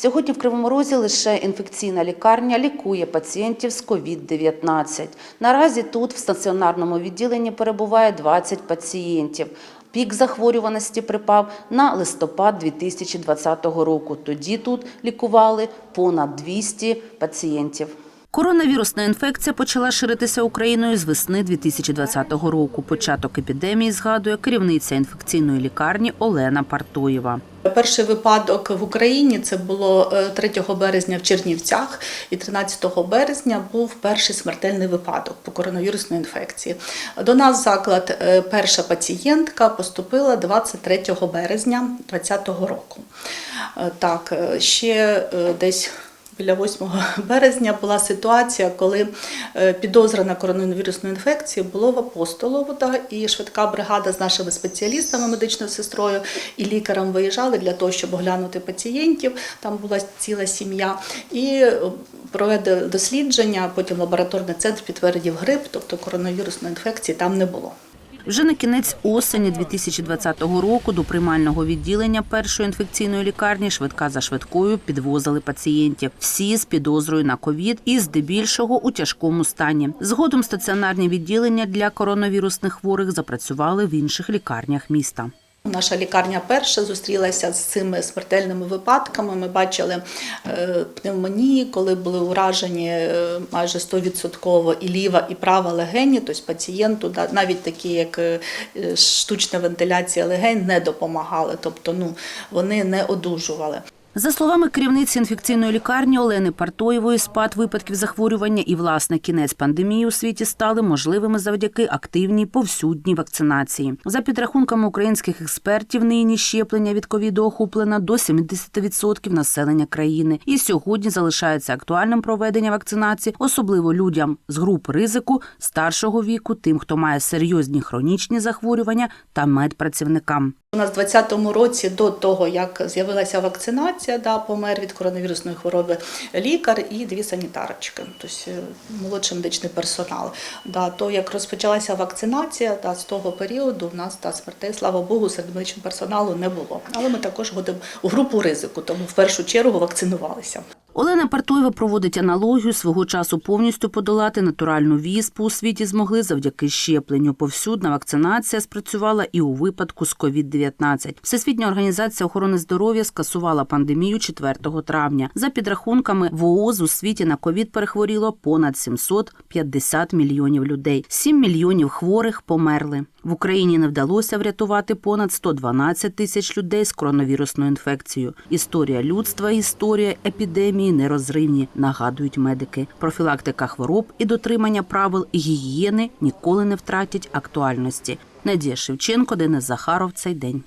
Сьогодні в Кривому Розі лише інфекційна лікарня лікує пацієнтів з COVID-19. Наразі тут в стаціонарному відділенні перебуває 20 пацієнтів. Пік захворюваності припав на листопад 2020 року. Тоді тут лікували понад 200 пацієнтів. Коронавірусна інфекція почала ширитися Україною з весни 2020 року. Початок епідемії згадує керівниця інфекційної лікарні Олена Партоєва. Перший випадок в Україні це було е, 3 березня в Чернівцях, і 13 березня був перший смертельний випадок по коронавірусної інфекції. До нас заклад е, перша пацієнтка поступила 23 березня 2020 року. Е, Так, е, ще е, десь Біля 8 березня була ситуація, коли е, підозра на коронавірусну інфекцію було в Апостолово, і швидка бригада з нашими спеціалістами, медичною сестрою і лікарем виїжджали для того, щоб оглянути пацієнтів. Там була ціла сім'я. І е, провели дослідження, потім лабораторний центр підтвердив грип, тобто коронавірусної інфекції там не було. Вже на кінець осені 2020 року до приймального відділення першої інфекційної лікарні швидка за швидкою підвозили пацієнтів. Всі з підозрою на ковід і здебільшого у тяжкому стані. Згодом стаціонарні відділення для коронавірусних хворих запрацювали в інших лікарнях міста. Наша лікарня перша зустрілася з цими смертельними випадками. Ми бачили е, пневмонії, коли були уражені е, майже 100% і ліва, і права легені. Тобто пацієнту навіть такі, як е, штучна вентиляція легень, не допомагали, тобто ну, вони не одужували. За словами керівниці інфекційної лікарні Олени Партоєвої, спад випадків захворювання і власне кінець пандемії у світі стали можливими завдяки активній повсюдній вакцинації. За підрахунками українських експертів, нині щеплення від ковіду охоплено до 70% населення країни. І сьогодні залишається актуальним проведення вакцинації, особливо людям з груп ризику, старшого віку, тим, хто має серйозні хронічні захворювання та медпрацівникам. У нас в 2020 році, до того як з'явилася вакцинація, да, помер від коронавірусної хвороби лікар і дві санітарочки, тобто е, молодший медичний персонал. Да, то як розпочалася вакцинація, да, з того періоду в нас та смертей, слава Богу, серед медичного персоналу не було. Але ми також ходимо у групу ризику, тому в першу чергу вакцинувалися. Олена Партоєва проводить аналогію свого часу повністю подолати натуральну віспу у світі змогли завдяки щепленню. Повсюдна вакцинація спрацювала і у випадку з COVID-19. Всесвітня організація охорони здоров'я скасувала пандемію 4 травня. За підрахунками ВООЗ у світі на ковід перехворіло понад 750 мільйонів людей. 7 мільйонів хворих померли. В Україні не вдалося врятувати понад 112 тисяч людей з коронавірусною інфекцією. Історія людства, історія епідемії нерозривні, нагадують медики. Профілактика хвороб і дотримання правил гігієни ніколи не втратять актуальності. Надія Шевченко, Денис Захаров. Цей день.